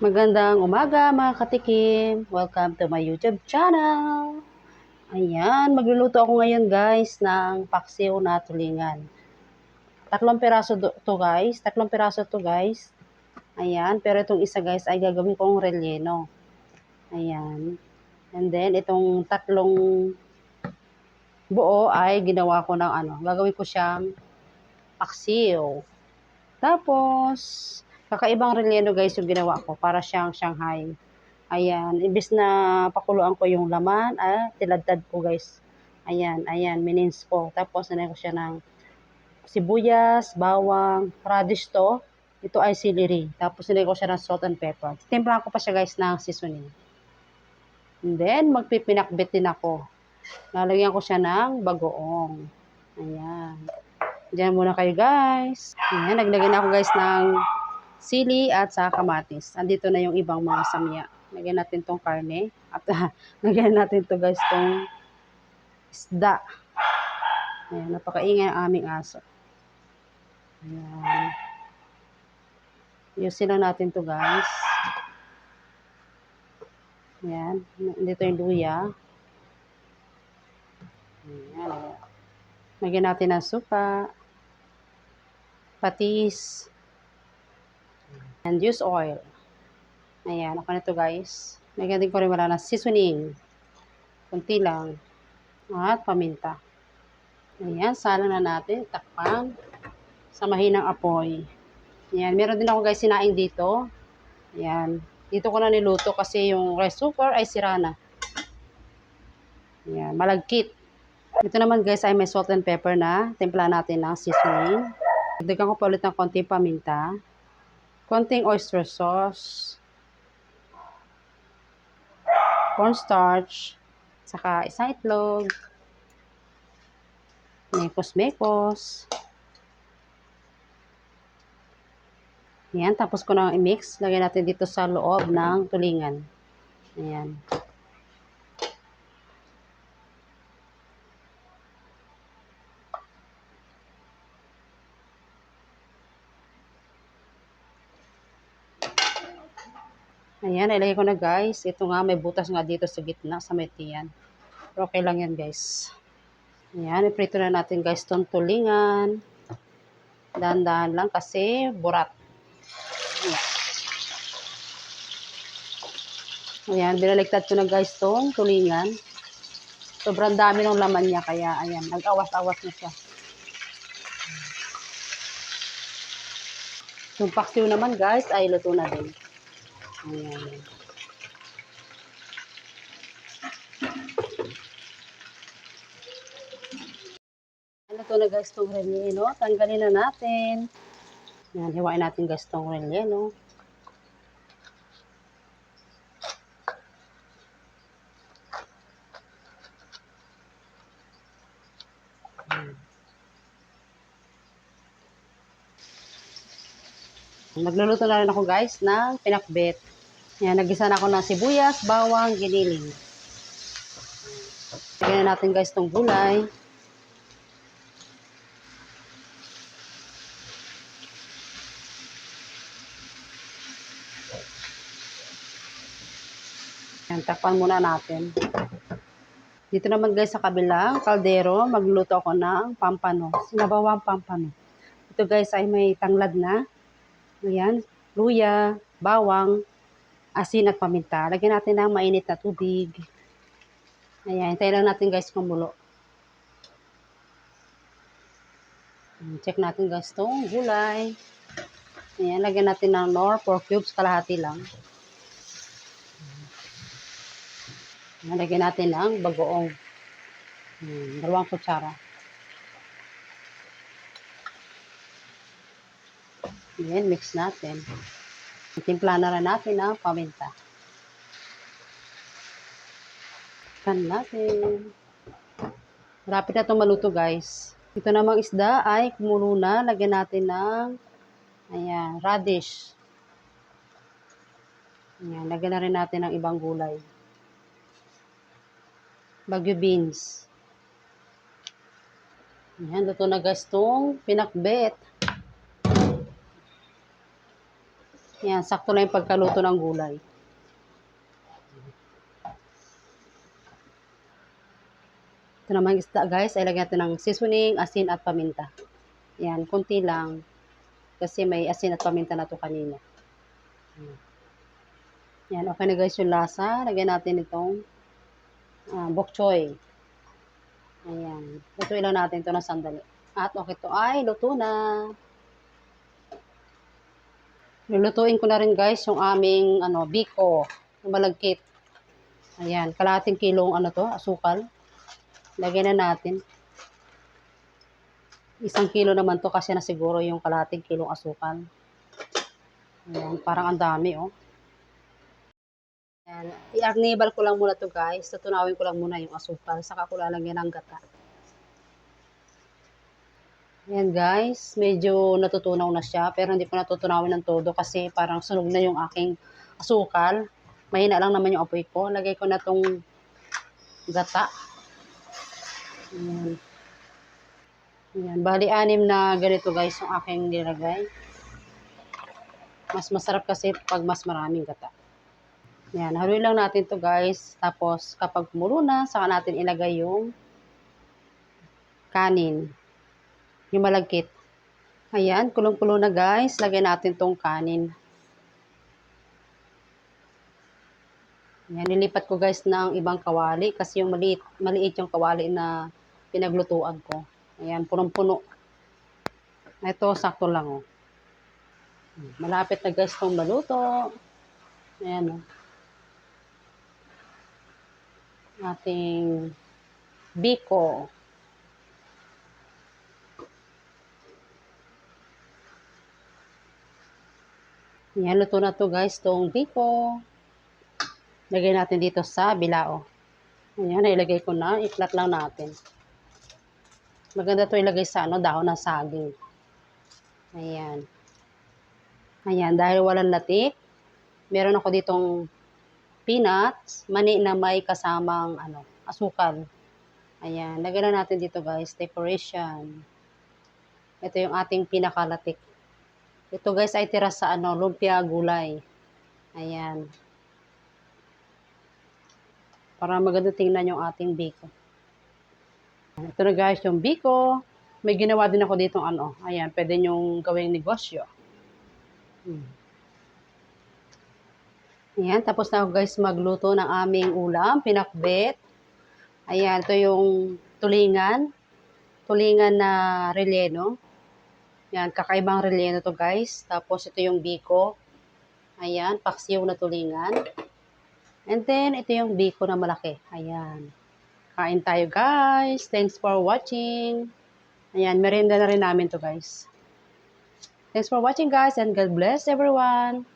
Magandang umaga mga katikim. Welcome to my YouTube channel. Ayan, magluluto ako ngayon guys ng paksiw na tulingan. Tatlong piraso to guys. Tatlong piraso to guys. Ayan, pero itong isa guys ay gagawin kong relleno. Ayan. And then itong tatlong buo ay ginawa ko ng ano, gagawin ko siyang paksiw. Tapos, kakaibang relleno guys yung ginawa ko para siyang Shanghai. Ayan, ibis na pakuluan ko yung laman, ah, tiladtad ko guys. Ayan, ayan, minins ko. Tapos, nanay ko siya ng sibuyas, bawang, radish to. Ito ay celery. Tapos, nanay ko siya ng salt and pepper. Timplahan ko pa siya guys ng seasoning. And then, magpipinakbit din ako. Lalagyan ko siya ng bagoong. Ayan. Diyan muna kayo guys. Ayan, naglagay na ako guys ng sili at sa kamatis. Andito na yung ibang mga samya. Lagyan natin tong karne. At lagyan natin to guys tong isda. Ayan, napakaingay ang aming aso. Ayan. Yusin lang natin to guys. Ayan. Dito yung luya. Ayan. Lagyan natin ng suka. Patis. And use oil. Ayan. Ako na to guys. Lagyan din ko rin wala na seasoning. Kunti lang. At paminta. Ayan. Sala na natin. Takpan. Sa mahinang apoy. Ayan. Meron din ako guys sinaing dito. Ayan. Dito ko na niluto kasi yung rice cooker ay sira na. Ayan, malagkit. Ito naman guys ay may salt and pepper na. Timpla natin ng seasoning. Dagdagan ko pa ulit ng konting paminta. Konting oyster sauce. Cornstarch. Saka isang itlog. Mekos-mekos. Ayan, tapos ko na i-mix. Lagyan natin dito sa loob ng tulingan. Ayan. Ayan, ilagay ko na guys. Ito nga, may butas nga dito sa gitna, sa may tiyan. Pero okay lang yan guys. Ayan, iprito na natin guys tong tulingan. Dahan-dahan lang kasi burat. Ayan. Ayan, binaligtad ko na guys tong tulingan. Sobrang dami ng laman niya, kaya ayan, nag-awas-awas na siya. Yung paksiw naman guys, ay luto na din. Ayan. Ano na guys tong relleno? Tanggalin na natin. Yan, hiwain natin guys tong relleno. Nagluluto na rin ako guys ng pinakbet. Yan, nagisa na ako ng sibuyas, bawang, giniling. Lagyan na natin guys tong gulay. Yan, takpan muna natin. Dito naman guys sa kabilang kaldero, magluto ako ng pampano. Sinabawang pampano. Ito guys ay may tanglad na. Ayan, luya, bawang, asin at paminta. Lagyan natin ng mainit na tubig. Ayan, hintayin lang natin guys kumulo. Check natin guys tong gulay. Ayan, lagyan natin ng nor, 4 cubes, kalahati lang. Ayan, lagyan natin ng bagoong. Ayan, dalawang kutsara. Ayan, mix natin. Timpla na rin natin ng paminta. Kan natin. Rapid na itong maluto guys. Ito namang isda ay kumulo na. Lagyan natin ng ayan, radish. Ayan, lagyan na rin natin ng ibang gulay. Bagyo beans. Ayan, luto na guys itong pinakbet. Yan, sakto na yung pagkaluto ng gulay. Ito naman yung isda guys, ay lagyan natin ng seasoning, asin at paminta. Yan, konti lang. Kasi may asin at paminta na to kanina. Yan, okay na guys yung lasa. Lagyan natin itong ah, bok choy. Ayan. Lutuin lang natin ito ng sandali. At okay to ay luto na. Lulutuin ko na rin guys yung aming ano, biko, yung malagkit. Ayan, kalahating kilong ano to, asukal. Lagyan na natin. Isang kilo naman to kasi na siguro yung kalahating kilong asukal. Ayan, parang ang dami oh. Ayan, i-arnibal ko lang muna to guys. Tutunawin ko lang muna yung asukal. Saka ko lalagyan ng gata. Ayan guys, medyo natutunaw na siya pero hindi ko natutunawin ng todo kasi parang sunog na yung aking asukal. Mahina lang naman yung apoy ko. Lagay ko na tong gata. Ayan. Ayan. Bali, anim na ganito guys yung aking nilagay. Mas masarap kasi pag mas maraming gata. Ayan, haluin lang natin to guys. Tapos kapag kumulo na, saka natin ilagay yung kanin. Yung malagkit. Ayan, kulong-kulo na guys. Lagyan natin tong kanin. Ayan, nilipat ko guys ng ibang kawali kasi yung maliit, maliit yung kawali na pinaglutuan ko. Ayan, punong-puno. Ito, sakto lang oh. Malapit na guys itong maluto. Ayan oh. Ating biko. Yan, luto na to guys, tong biko. Lagay natin dito sa bilao. Ayan, nailagay ko na. Iklat lang natin. Maganda to ilagay sa ano, dahon ng saging. Ayan. Ayan, dahil walang latik, meron ako ditong peanuts, mani na may kasamang ano, asukal. Ayan, lagyan na natin dito guys, decoration. Ito yung ating pinakalatik. Ito guys ay tira sa ano, lumpia gulay. Ayan. Para maganda tingnan yung ating biko. Ito na guys yung biko. May ginawa din ako dito ano. Ayan, pwede nyong gawing negosyo. Hmm. Ayan, tapos na ako guys magluto ng aming ulam, pinakbet. Ayan, ito yung tulingan. Tulingan na relleno. Yan, kakaibang relleno to guys. Tapos ito yung biko. Ayan, paksiw na tulingan. And then, ito yung biko na malaki. Ayan. Kain tayo guys. Thanks for watching. Ayan, merienda na rin namin to guys. Thanks for watching guys and God bless everyone.